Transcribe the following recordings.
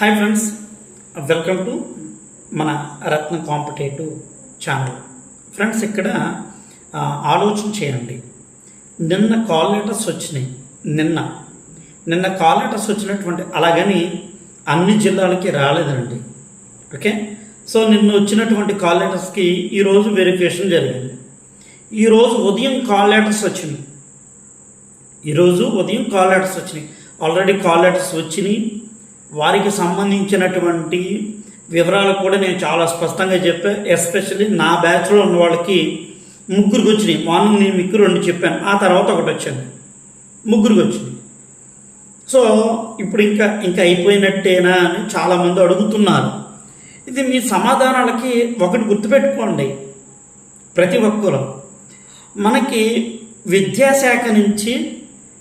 Hi friends welcome to మన రత్న competitive channel friends ఇక్కడ ఆలోచన చేయండి. నిన్న కాల్ లెటర్స్ వచ్చినాయి. నిన్న. నిన్న కాల్ లెటర్స్ వచ్చినటువంటి అలాగని అన్ని జిల్లాలకి రాలేదండి. ఓకే సో నిన్న వచ్చినటువంటి కాల్ లెటర్స్కి ఈరోజు వెరిఫికేషన్ జరిగింది. ఈరోజు ఉదయం కాల్ లెటర్స్ వచ్చినాయి. ఈరోజు ఉదయం కాల్ లెటర్స్ వచ్చినాయి. ఆల్రెడీ కాల్ లెటర్స్ వచ్చినాయి. వారికి సంబంధించినటువంటి వివరాలు కూడా నేను చాలా స్పష్టంగా చెప్పా. ఎస్పెషల్లీ నా బ్యాచ్లో ఉన్న వాళ్ళకి ముగ్గురికి వచ్చినాయి. మార్నింగ్ నేను మీకు రెండు చెప్పాను. ఆ తర్వాత ఒకటి వచ్చాను ముగ్గురికి వచ్చింది. సో ఇప్పుడు ఇంకా ఇంకా అయిపోయినట్టేనా అని చాలామంది అడుగుతున్నారు. ఇది మీ సమాధానాలకి ఒకటి గుర్తుపెట్టుకోండి. ప్రతి ఒక్కరు. మనకి విద్యాశాఖ నుంచి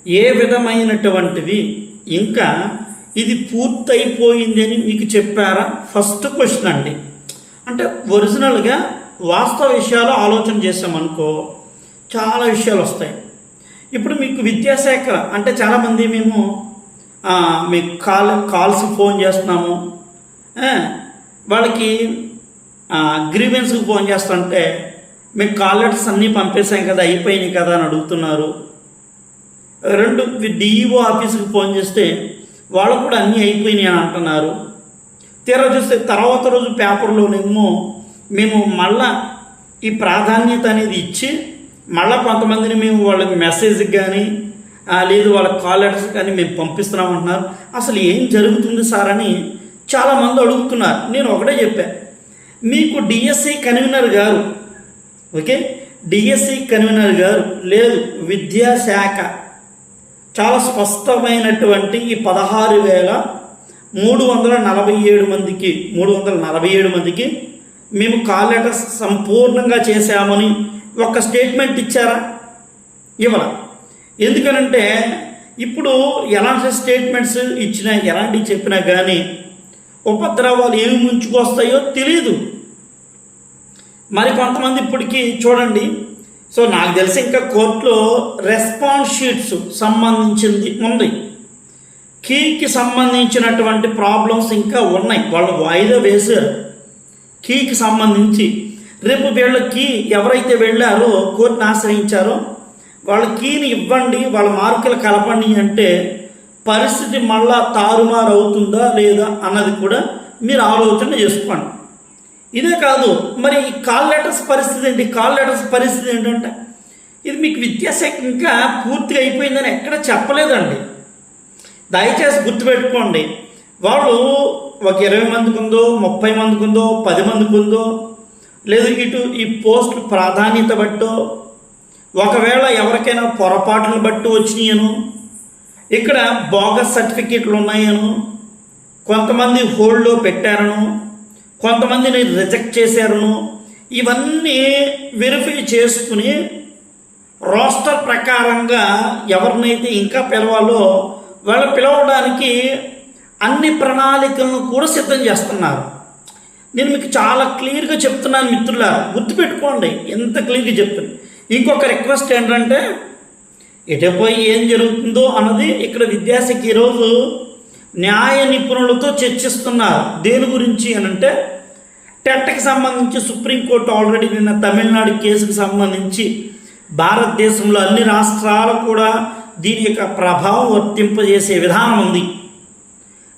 ఏ విధమైనటువంటివి ఇంకా ఇది పూర్తయిపోయింది అని మీకు చెప్పారా? ఫస్ట్ క్వశ్చన్ అండి. అంటే ఒరిజినల్గా వాస్తవ విషయాలు ఆలోచన చేసామనుకో చాలా విషయాలు వస్తాయి. ఇప్పుడు మీకు విద్యాశాఖ అంటే చాలామంది మేము మీకు కాల్ కాల్స్ ఫోన్ చేస్తున్నాము. వాళ్ళకి గ్రీవెన్స్కి ఫోన్ చేస్తుంటే మేము కాల్ లెటర్స్ అన్నీ పంపేశాం కదా అయిపోయినాయి కదా అని అడుగుతున్నారు. రెండు డిఈఓ ఆఫీస్కి ఫోన్ చేస్తే వాళ్ళు కూడా అన్నీ అయిపోయినాయి అని అంటున్నారు. తీరా చూస్తే తర్వాత రోజు పేపర్లోనేమో మేము మళ్ళా ఈ ప్రాధాన్యత అనేది ఇచ్చి మళ్ళా కొంతమందిని మేము వాళ్ళకి మెసేజ్ కానీ లేదు వాళ్ళ కాల్ లెటర్స్ కానీ మేము పంపిస్తున్నామంటున్నారు అసలు ఏం జరుగుతుంది సార్ అని చాలామంది అడుగుతున్నారు. నేను ఒకటే చెప్పాను మీకు డిఎస్సి కన్వీనర్ గారు ఓకే? డిఎస్సి కన్వీనర్ గారు లేదు విద్యాశాఖ చాలా స్పష్టమైనటువంటి ఈ పదహారు వేల మూడు వందల నలభై ఏడు మందికి మూడు వందల నలభై ఏడు మందికి మేము కాల్ లెటర్స్ సంపూర్ణంగా చేశామని ఒక స్టేట్మెంట్ ఇచ్చారా? ఇవ్వరా ఎందుకనంటే ఇప్పుడు ఎలాంటి స్టేట్మెంట్స్ ఇచ్చినా ఎలాంటివి చెప్పినా కానీ ఉపద్రవాలు ఏమి ముంచుకొస్తాయో తెలియదు మరి కొంతమంది ఇప్పటికీ చూడండి సో నాకు తెలిసి ఇంకా కోర్టులో రెస్పాన్స్ షీట్స్ సంబంధించింది ఉంది. కీకి సంబంధించినటువంటి ప్రాబ్లమ్స్ ఇంకా ఉన్నాయి. వాళ్ళు వాయిదా వేశారు. కీకి సంబంధించి రేపు వీళ్ళ కీ ఎవరైతే వెళ్ళారో కోర్టును ఆశ్రయించారో వాళ్ళ కీని ఇవ్వండి వాళ్ళ మార్కులు కలపండి అంటే పరిస్థితి మళ్ళా తారుమారు అవుతుందా లేదా అన్నది కూడా మీరు ఆలోచన చేసుకోండి. ఇదే కాదు మరి ఈ కాల్ లెటర్స్ పరిస్థితి ఏంటి? కాల్ లెటర్స్ పరిస్థితి ఏంటంటే? ఇది మీకు విద్యాశాఖ ఇంకా పూర్తిగా అయిపోయిందని ఎక్కడ చెప్పలేదండి. దయచేసి గుర్తుపెట్టుకోండి. వాళ్ళు ఒక ఇరవై మందికి ఉందో ముప్పై మందికి ఉందో పది మందికి ఉందో లేదు ఇటు ఈ పోస్టులు ప్రాధాన్యత బట్టో ఒకవేళ ఎవరికైనా పొరపాట్లను బట్టి వచ్చినాయను ఇక్కడ బోగస్ సర్టిఫికేట్లు ఉన్నాయను కొంతమంది హోల్డ్లో పెట్టారను కొంతమందిని రిజెక్ట్ చేశారును. ఇవన్నీ వెరిఫై చేసుకుని రోస్టర్ ప్రకారంగా ఎవరినైతే ఇంకా పిలవాలో వాళ్ళు పిలవడానికి అన్ని ప్రణాళికలను కూడా సిద్ధం చేస్తున్నారు. నేను మీకు చాలా క్లియర్గా చెప్తున్నాను మిత్రులారా గుర్తుపెట్టుకోండి ఎంత క్లియర్గా చెప్తాను. ఇంకొక రిక్వెస్ట్ ఏంటంటే ఎటుపోయి ఏం జరుగుతుందో అన్నది ఇక్కడ విద్యాశాఖ ఈరోజు న్యాయ నిపుణులతో చర్చిస్తున్నారు. దేని గురించి అని అంటే టెట్కి సంబంధించి సుప్రీంకోర్టు ఆల్రెడీ నిన్న తమిళనాడు కేసుకు సంబంధించి భారతదేశంలో అన్ని రాష్ట్రాలు కూడా దీని యొక్క ప్రభావం వర్తింపజేసే విధానం ఉంది.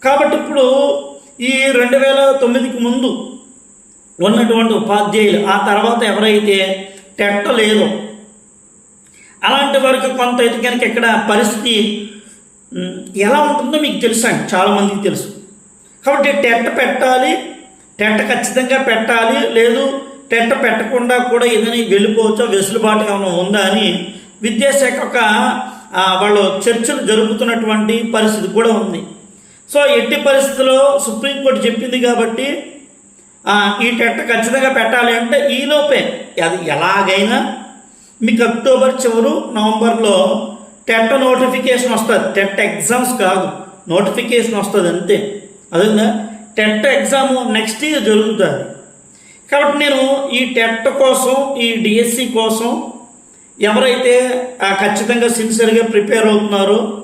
కాబట్టి ఇప్పుడు ఈ రెండు వేల తొమ్మిదికి ముందు ఉన్నటువంటి ఉపాధ్యాయులు ఆ తర్వాత ఎవరైతే టెట్ట లేదో అలాంటి వారికి కొంత అయితే కనుక ఇక్కడ పరిస్థితి ఎలా ఉంటుందో మీకు తెలుసా అండి చాలామందికి తెలుసు. కాబట్టి టెట్ పెట్టాలి టెంట ఖచ్చితంగా పెట్టాలి లేదు టెంట పెట్టకుండా కూడా ఏదైనా వెళ్ళిపోవచ్చో వెసులుబాటు ఏమైనా ఉందా అని విద్యాశాఖ ఒక వాళ్ళు చర్చలు జరుపుతున్నటువంటి పరిస్థితి కూడా ఉంది. సో ఎట్టి పరిస్థితుల్లో సుప్రీంకోర్టు చెప్పింది కాబట్టి ఈ టెంట ఖచ్చితంగా పెట్టాలి అంటే ఈలోపే అది ఎలాగైనా మీకు అక్టోబర్ చివరు నవంబర్లో టెట్ నోటిఫికేషన్ వస్తుంది. టెట్ ఎగ్జామ్స్ కాదు నోటిఫికేషన్ వస్తుంది అంతే. అదేందా? టెట్ ఎగ్జామ్ నెక్స్ట్ ఇయర్ జరుగుతుంది. కాబట్టి నేను ఈ టెట్ కోసం ఈ డిఎస్సి కోసం ఎవరైతే ఖచ్చితంగా సిన్సియర్గా ప్రిపేర్ అవుతున్నారో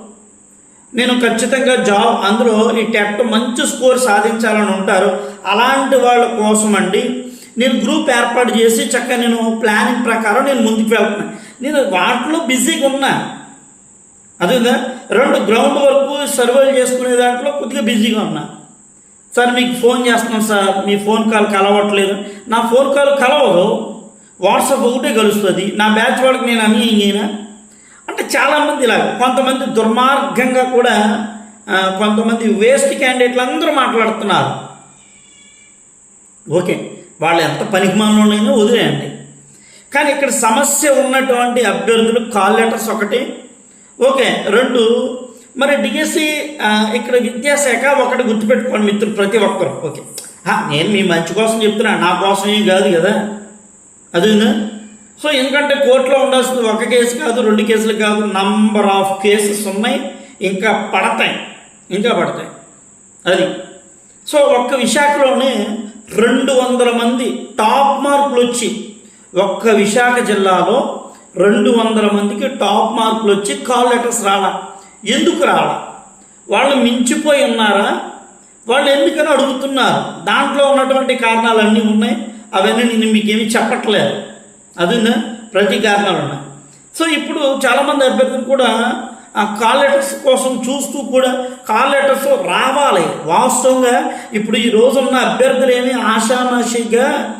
నేను ఖచ్చితంగా జాబ్ అందులో ఈ టెట్ మంచి స్కోర్ సాధించాలని ఉంటారు అలాంటి వాళ్ళ కోసం అండి నేను గ్రూప్ ఏర్పాటు చేసి చక్కగా నేను ప్లానింగ్ ప్రకారం నేను ముందుకు వెళ్తున్నాను నేను వాటిలో బిజీగా ఉన్నా. అదేదా? రెండు గ్రౌండ్ వరకు సర్వేలు చేసుకునే దాంట్లో కొద్దిగా బిజీగా ఉన్నా. సార్ మీకు ఫోన్ చేస్తున్నాం సార్ మీ ఫోన్ కాల్ కలవట్లేదు. నా ఫోన్ కాల్ కలవదు వాట్సాప్ ఒకటే కలుస్తుంది నా బ్యాచ్ వాళ్ళకి నేను అని అయినా అంటే చాలామంది ఇలా కొంతమంది దుర్మార్గంగా కూడా కొంతమంది వేస్ట్ క్యాండిడేట్లు అందరూ మాట్లాడుతున్నారు. ఓకే వాళ్ళు ఎంత పనికిమాలోనైనా వదిలేయండి. కానీ ఇక్కడ సమస్య ఉన్నటువంటి అభ్యర్థులు కాల్ లెటర్స్ ఒకటి ఓకే రెండు మరి డిఎస్సి ఇక్కడ విద్యాశాఖ ఒకటి గుర్తుపెట్టుకోండి మిత్రులు ప్రతి ఒక్కరు. ఓకే. నేను మీ మంచి కోసం చెప్తున్నా నా కోసం ఏం కాదు కదా? అదేనా? సో ఎందుకంటే కోర్టులో ఉండాల్సింది ఒక కేసు కాదు రెండు కేసులు కాదు నంబర్ ఆఫ్ కేసెస్ ఉన్నాయి ఇంకా పడతాయి ఇంకా పడతాయి. అది. సో ఒక్క విశాఖలోనే రెండు వందల మంది టాప్ మార్కులు వచ్చి ఒక్క విశాఖ జిల్లాలో రెండు వందల మందికి టాప్ మార్కులు వచ్చి కాల్ లెటర్స్ రాలా. ఎందుకు రావడం వాళ్ళు మించిపోయి ఉన్నారా? వాళ్ళు ఎందుకని అడుగుతున్నారు? దాంట్లో ఉన్నటువంటి కారణాలు అన్నీ ఉన్నాయి. అవన్నీ నేను మీకు ఏమి చెప్పట్లేదు. అదిందా? ప్రతి కారణాలు ఉన్నాయి. సో ఇప్పుడు చాలామంది అభ్యర్థులు కూడా ఆ కాల్ లెటర్స్ కోసం చూస్తూ కూడా కాల్ లెటర్స్ రావాలి. వాస్తవంగా ఇప్పుడు ఈ రోజున్న అభ్యర్థులు ఏమి ఆశానాశిగా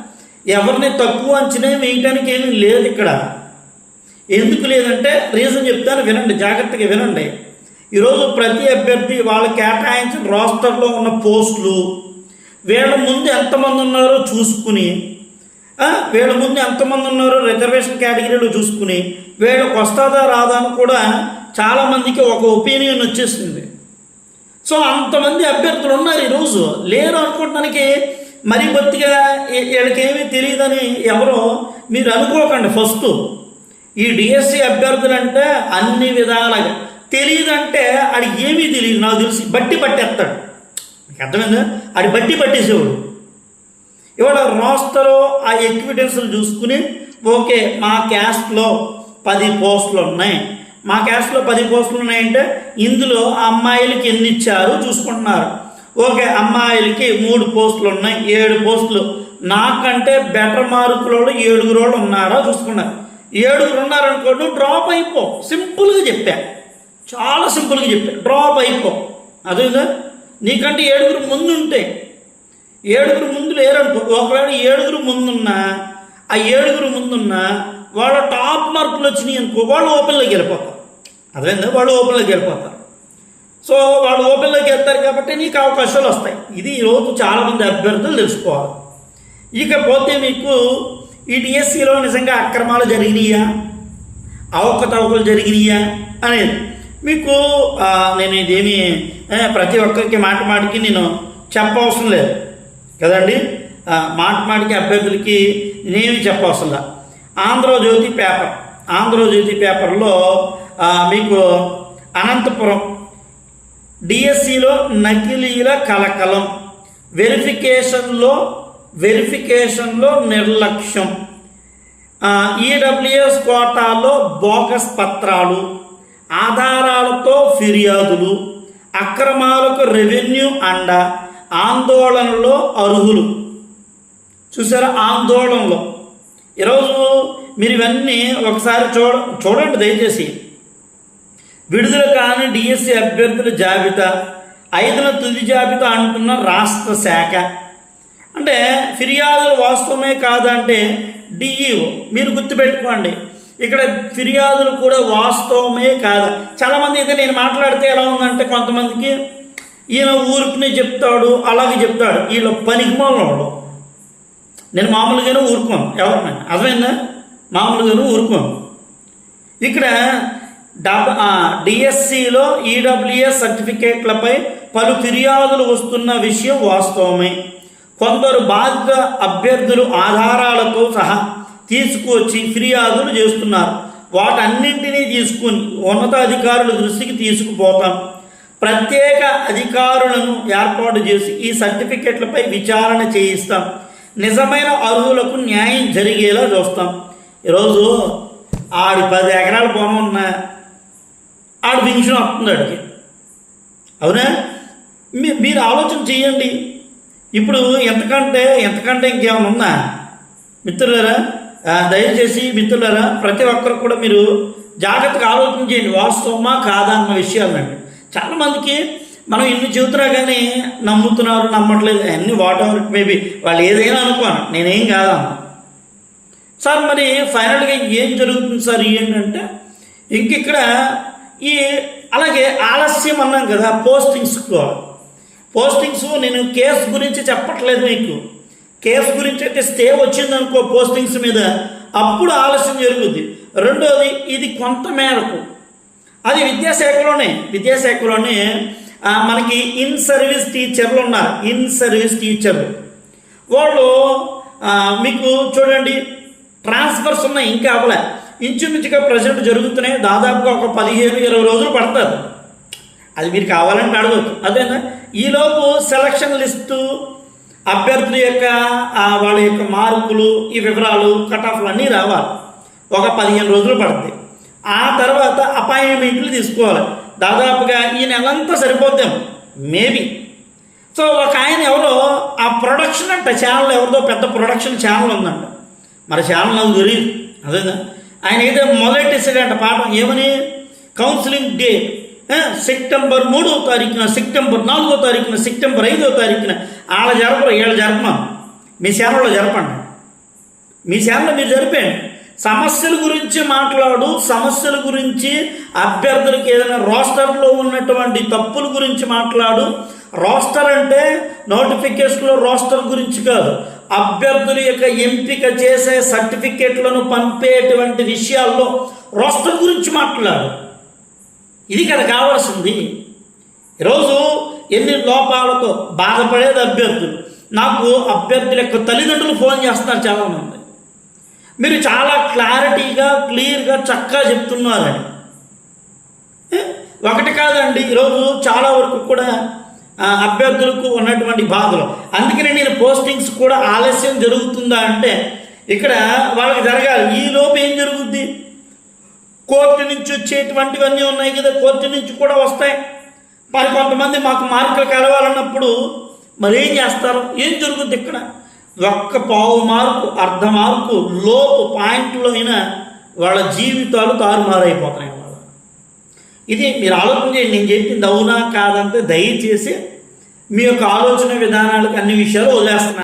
ఎవరిని తక్కువ అంచనా వేయటానికి ఏమీ లేదు ఇక్కడ. ఎందుకు లేదంటే రీజన్ చెప్తాను వినండి జాగ్రత్తగా వినండి. ఈరోజు ప్రతి అభ్యర్థి వాళ్ళు కేటాయించిన రోస్టర్లో ఉన్న పోస్టులు వీళ్ళ ముందు ఎంతమంది ఉన్నారో చూసుకుని వీళ్ళ ముందు ఎంతమంది ఉన్నారో రిజర్వేషన్ కేటగిరీలో చూసుకుని వీళ్ళకి వస్తుందా రాదా అని కూడా చాలామందికి ఒక ఒపీనియన్ వచ్చేసింది. సో అంతమంది అభ్యర్థులు ఉన్నారు ఈరోజు. లేరు అనుకోవడానికి మరి బొత్తిగా వీళ్ళకేమీ తెలియదని ఎవరో మీరు అనుకోకండి ఫస్ట్. ఈ డిఎస్సి అభ్యర్థులంటే అన్ని విధాలుగా తెలియదంటే ఆడికి ఏమీ తెలియదు నాకు తెలిసి. బట్టి పట్టేస్తాడు. మీకు అర్థమైందా? ఆడి బట్టి పట్టేసేవాడు. ఇవాళ రోస్టరు ఆ ఎక్విడెన్స్లు చూసుకుని ఓకే మా క్యాస్ట్లో పది పోస్టులు ఉన్నాయి. మా క్యాస్ట్లో పది పోస్టులు ఉన్నాయంటే ఇందులో అమ్మాయిలకి ఎన్ని ఇచ్చారు చూసుకుంటున్నారు. ఓకే అమ్మాయిలకి మూడు పోస్టులు ఉన్నాయి ఏడు పోస్టులు నాకంటే బెటర్ మార్కులలో ఏడుగురు వాళ్ళు ఉన్నారా చూసుకున్నారు. ఏడుగురు ఉన్నారనుకోండి డ్రాప్ అయిపో. సింపుల్గా చెప్పా. చాలా సింపుల్గా చెప్పారు డ్రాప్ అయిపో. అదేదా నీకంటే ఏడుగురు ముందు ఉంటే ఏడుగురు ముందు లేరనుకో ఒకవేళ ఏడుగురు ముందున్నా ఆ ఏడుగురు ముందున్నా వాళ్ళ టాప్ మార్కులు వచ్చినాయి అనుకో వాళ్ళు ఓపెన్లోకి వెళ్ళిపోతారు. అదేందా వాళ్ళు ఓపెన్లోకి వెళ్ళిపోతారు. సో వాళ్ళు ఓపెన్లోకి వెళ్తారు కాబట్టి నీకు అవకాశాలు వస్తాయి. ఇది ఈరోజు చాలామంది అభ్యర్థులు తెలుసుకోవాలి. ఇకపోతే మీకు ఈ డిఎస్సిలో నిజంగా అక్రమాలు జరిగినాయా? అవకతవకలు జరిగినాయా? అనేది. మీకు నేను ఇదేమి ప్రతి ఒక్కరికి మాట మాటికి నేను చెప్పవసరం లేదు. కదండి? మాట మాటికి అభ్యర్థులకి నేనేమి చెప్పవసరం లేదు. ఆంధ్రజ్యోతి పేపర్ ఆంధ్రజ్యోతి పేపర్లో మీకు అనంతపురం డిఎస్సిలో నకిలీల కలకలం వెరిఫికేషన్లో వెరిఫికేషన్లో నిర్లక్ష్యం ఈడబ్ల్యూఎస్ కోటాలో బోగస్ పత్రాలు ఆధారాలతో ఫిర్యాదులు అక్రమాలకు రెవెన్యూ అండ ఆందోళనలో అర్హులు. చూసారా ఆందోళనలో? ఈరోజు మీరు ఇవన్నీ ఒకసారి చూడ చూడండి దయచేసి. విడుదల కాని డిఎస్సి అభ్యర్థుల జాబితా ఐదున తుది జాబితా అంటున్న రాష్ట్ర శాఖ. అంటే ఫిర్యాదులు వాస్తవమే కాదంటే డిఈఓ మీరు గుర్తుపెట్టుకోండి. ఇక్కడ ఫిర్యాదులు కూడా వాస్తవమే కాదు. చాలామంది అయితే నేను మాట్లాడితే ఎలా ఉందంటే కొంతమందికి ఈయన ఊరుకునే చెప్తాడు అలాగే చెప్తాడు. వీళ్ళ పనికిమాలలో నేను మామూలుగానే ఊరుకోను ఎవరినైనా అర్థమైందా? మామూలుగానే ఊరుకోను. ఇక్కడ డబ్ డిఎస్సిలో ఈడబ్ల్యూఎస్ సర్టిఫికేట్లపై పలు ఫిర్యాదులు వస్తున్న విషయం వాస్తవమే. కొందరు బాధిత అభ్యర్థులు ఆధారాలతో సహా తీసుకువచ్చి ఫిర్యాదులు చేస్తున్నారు. వాటన్నింటినీ తీసుకుని ఉన్నతాధికారుల దృష్టికి తీసుకుపోతాం. ప్రత్యేక అధికారులను ఏర్పాటు చేసి ఈ సర్టిఫికెట్లపై విచారణ చేయిస్తాం. నిజమైన అర్హులకు న్యాయం జరిగేలా చూస్తాం. ఈరోజు ఆడి పది ఎకరాల పొలం ఉన్న ఆడు పెన్షన్ వస్తుంది ఆడికి. అవునా? మీ మీరు ఆలోచన చేయండి. ఇప్పుడు ఎంతకంటే ఎంతకంటే ఇంకేమైనా ఉందా? మిత్రులారా? దయచేసి మిత్రులారా ప్రతి ఒక్కరు కూడా మీరు జాగ్రత్తగా ఆలోచన చేయండి. వాస్తవమా కాదా అన్న విషయాలండి చాలామందికి మనం ఇన్ని చెబుతున్నా కానీ నమ్ముతున్నారు నమ్మట్లేదు. అన్ని వాట్ ఎవర్ మేబీ వాళ్ళు ఏదైనా అనుకోను నేనేం కాదా సార్ మరి ఫైనల్గా ఏం జరుగుతుంది సార్? ఏంటంటే ఇంక ఇక్కడ ఈ అలాగే ఆలస్యం అన్నాం కదా పోస్టింగ్స్ పోస్టింగ్స్ నేను కేసు గురించి చెప్పట్లేదు మీకు. కేసు గురించి అయితే స్టే వచ్చిందనుకో పోస్టింగ్స్ మీద. అప్పుడు ఆలస్యం జరుగుద్ది. రెండోది ఇది కొంత మేరకు. అది విద్యాశాఖలోనే విద్యాశాఖలోనే మనకి ఇన్ సర్వీస్ టీచర్లు ఉన్నారు. ఇన్ సర్వీస్ టీచర్లు. వాళ్ళు మీకు చూడండి ట్రాన్స్ఫర్స్ ఉన్నాయి ఇంకా అవ్వలే. ఇంచుమించుగా ప్రజెంట్ జరుగుతున్నాయి. దాదాపుగా ఒక పదిహేను ఇరవై రోజులు పడతారు అది మీరు కావాలంటే అడగచ్చు. అదేనా? ఈలోపు సెలక్షన్ లిస్టు అభ్యర్థుల యొక్క వాళ్ళ యొక్క మార్కులు ఈ వివరాలు కటాఫ్లు అన్నీ రావాలి. ఒక పదిహేను రోజులు పడుతుంది ఆ తర్వాత అపాయింట్మెంట్లు తీసుకోవాలి. దాదాపుగా ఈ నెలంతా సరిపోద్దాం మేబీ సో ఒక ఆయన ఎవరో ఆ ప్రొడక్షన్ అంట ఛానల్ ఎవరిదో పెద్ద ప్రొడక్షన్ ఛానల్ ఉందంట. మరి ఛానల్ నాకు తెలియదు అదేదా ఆయన అయితే మొదలెట్టేసాడంట పాఠం. ఏమని? కౌన్సిలింగ్ డే సెప్టెంబర్ మూడో తారీఖున సెప్టెంబర్ నాలుగో తారీఖున సెప్టెంబర్ ఐదో తారీఖున వాళ్ళ జరపరు వీళ్ళ జరపమా? మీ సేవలో జరపండి. మీ సేవలో మీరు జరిపేయండి. సమస్యల గురించి మాట్లాడు సమస్యల గురించి అభ్యర్థులకు ఏదైనా రోస్టర్లో ఉన్నటువంటి తప్పుల గురించి మాట్లాడు. రోస్టర్ అంటే నోటిఫికేషన్లో రోస్టర్ గురించి కాదు. అభ్యర్థుల యొక్క ఎంపిక చేసే సర్టిఫికేట్లను పంపేటువంటి విషయాల్లో రోస్టర్ గురించి మాట్లాడు. ఇది కదా కావాల్సింది ఈరోజు ఎన్ని లోపాలతో బాధపడేది అభ్యర్థులు? నాకు అభ్యర్థుల యొక్క తల్లిదండ్రులు ఫోన్ చేస్తున్నారు చాలామంది. మీరు చాలా క్లారిటీగా క్లియర్గా చక్కగా చెప్తున్నారని. ఒకటి కాదండి ఈరోజు చాలా వరకు కూడా అభ్యర్థులకు ఉన్నటువంటి బాధలు. అందుకనే నేను పోస్టింగ్స్ కూడా ఆలస్యం జరుగుతుందా అంటే ఇక్కడ వాళ్ళకి జరగాలి. ఈ లోపు ఏం జరుగుద్ది? కోర్టు నుంచి వచ్చేటువంటివన్నీ ఉన్నాయి కదా కోర్టు నుంచి కూడా వస్తాయి. మరి కొంతమంది మాకు మార్కులు కలవాలన్నప్పుడు మరి ఏం చేస్తారు? ఏం జరుగుద్ది ఇక్కడ? ఒక్క పావు మార్కు అర్ధ మార్కు లోపు పాయింట్లో అయినా వాళ్ళ జీవితాలు తారుమారైపోతున్నాయి వాళ్ళ ఇది మీరు ఆలోచన చేయండి నేను చెప్పింది అవునా కాదంటే దయచేసి మీ యొక్క ఆలోచన విధానాలకు అన్ని విషయాలు వదిలేస్తున్నాను.